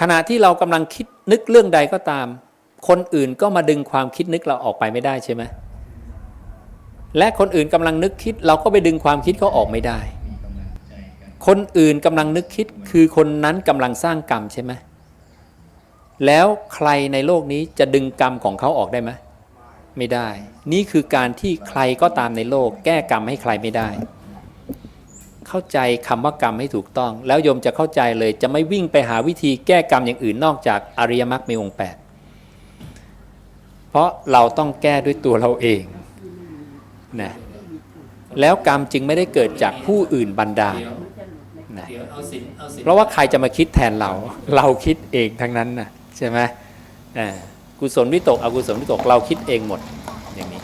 ขณะที่เรากำลังคิดนึกเรื่องใดก็ตาม คนอื่นก็มาดึงความคิดนึกเราออกไปไม่ได้ใช่ไหมและคนอื่นกำลังนึกคิด เราก็ไปดึงความคิดเขาออกไม่ได้ คนอื่นกำลังนึกคิดคือคนนั้นกำลังสร้างกรรมใช่ไหมแล้วใครในโลกนี้จะดึงกรรมของเขาออกได้ไหมไม่ได้ นี่คือการที่ใครก็ตามในโลก แก้กรรมให้ใครไม่ได้ เข้าใจคำว่ากรรมให้ถูกต้อง แล้วโยมจะเข้าใจเลยจะไม่วิ่งไปหาวิธีแก้กรรมอย่างอื่นนอกจากอริยมรรคมีองค์แปดเพราะเราต้องแก้ด้วยตัวเราเองนะแล้วกรรมจึงไม่ได้เกิดจากผู้อื่นบันดาลนะเพราะว่าใครจะมาคิดแทนเรา เราคิดเองทั้งนั้นนะใช่ไหมอ่ากุศลวิตกอกุศลวิตกเราคิดเองหมดอย่างนี้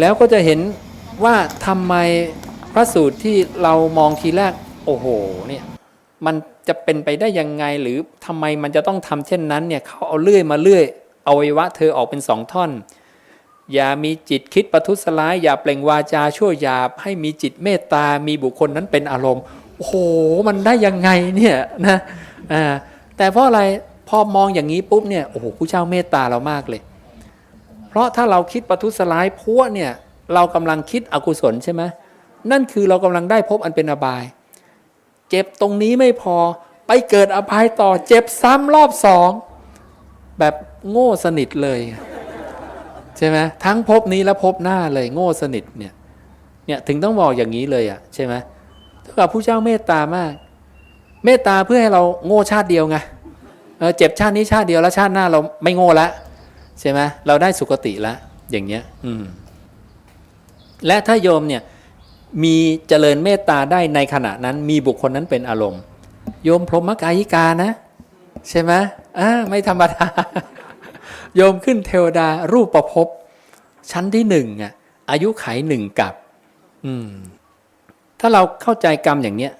แล้วก็จะเห็น ว่าทำไมพระสูตรที่เรามองทีแรก โอ้โหเนี่ยมันจะเป็นไปได้ยังไงหรือทำไมมันจะต้องทำเช่นนั้นเนี่ยเขาเอาเลื่อยมาเลื่อยอวัยวะเธอออกเป็นสองท่อน อย่ามีจิตคิดประทุษร้าย อย่าเปล่งวาจาชั่วหยาบ ให้มีจิตเมตตา มีบุคคลนั้นเป็นอารมณ์ โอ้โห มันได้ยังไงเนี่ยนะอ่าแต่เพราะอะไรพอมองอย่างนี้ปุ๊บเนี่ยโอ้โหผู้เจ้าเมตตาเรามากเลย เพราะถ้าเราคิดประทุษร้ายพวกเนี่ย เรากำลังคิดอกุศลใช่ไหมนั่นคือเรากำลังได้พบอันเป็นอบาย เจ็บตรงนี้ไม่พอไปเกิดอบายต่อเจ็บซ้ำรอบสองแบบโง่สนิทเลยใช่ไหมทั้งภพนี้และภพหน้าเลยโง่สนิทเนี่ยเนี่ยถึงต้องบอกอย่างนี้เลยอะใช่ไหมเท่ากับผู้เจ้าเมตตามาก เมตตาเพื่อให้เราโง่ชาติเดียวไงเเจ็บชาตินี้ชาติเดียวแล้วชาติหน้าเราไม่โง่ละใช่ไหมเราได้สุคติละอย่างเงี้ย อืม และถ้าโยมเนี่ยมีเจริญเมตตาได้ในขณะนั้นมีบุคคลนั้นเป็นอารมณ์ โยมพรหมกายิกานะ ใช่ไหมอ่าไม่ธรรมดา โยมขึ้นเทวดารูปประพบชั้นที่หนึ่งอะอายุไขหนึ่งกับ อืม ถ้าเราเข้าใจกรรมอย่างเนี้ย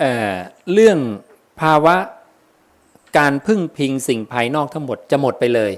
เอ่อเรื่องภาวะการพึ่งพิงสิ่งภายนอกทั้งหมดจะหมดไปเลย